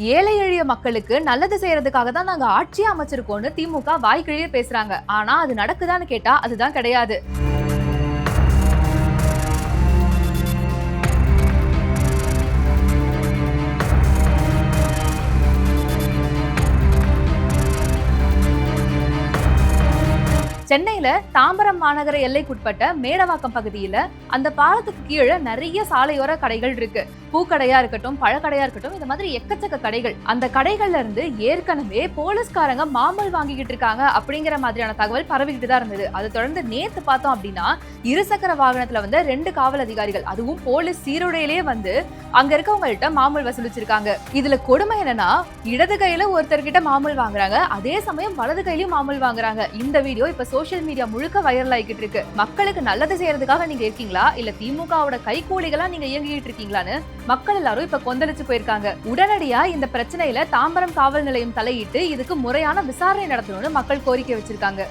ஏழை எளிய மக்களுக்கு நல்லது செய்யறதுக்காக தான் நாங்க ஆட்சி அமைச்சிருக்கோம்னு திமுக வாய்க்கிழிய பேசுறாங்க. ஆனா அது நடக்குதான்னு கேட்டா அதுதான் கிடையாது. சென்னையில தாம்பரம் மாநகர எல்லைக்குட்பட்ட மேடவாக்கம் பகுதியில அந்த பாலத்துக்கு கீழே நிறைய சாலையோர கடைகள் இருக்கு. பூக்கடையா இருக்கட்டும் பழக்கடையா இருக்கட்டும் இந்த மாதிரி எக்கச்சக்க கடைகள். அந்த கடைகள்ல இருந்து ஏற்கனவே போலீஸ்காரங்க மாமல் வாங்கிக்கிட்டு இருக்காங்க அப்படிங்கிற மாதிரியான தகவல் பரவிக்கிட்டு தான் இருந்தது. அதை தொடர்ந்து நேத்து பார்த்தோம் அப்படின்னா இருசக்கர வாகனத்துல வந்து ரெண்டு காவல் அதிகாரிகள் அதுவும் போலீஸ் சீருடையிலேயே வந்து அங்க இருக்கவங்கள்ட்ட மாமல் வசூலிச்சிருக்காங்க. இதுல கொடுமை என்னன்னா இடது கையில ஒருத்தர்கிட்ட மாமல் வாங்குறாங்க அதே சமயம் வலது கையிலயும் மாமல் வாங்குறாங்க. இந்த வீடியோ இப்ப சோஷியல் மீடியா முழுக்க வைரல் ஆகிக்கிட்டு இருக்கு. மக்களுக்கு நல்லது செய்யறதுக்காக நீங்க இருக்கீங்களா? இல்ல திமுகவோட கைகூலிகளா நீங்க இயங்கிட்டு இருக்கீங்களான்னு மக்கள் எல்லாரும் இப்ப கொந்தளிச்சு போயிருக்காங்க. உடனடியா இந்த பிரச்சனையில தாம்பரம் காவல் நிலையம் தலையிட்டு இதுக்கு முறையான விசாரணை நடத்தணும்னு மக்கள் கோரிக்கை வச்சிருக்காங்க.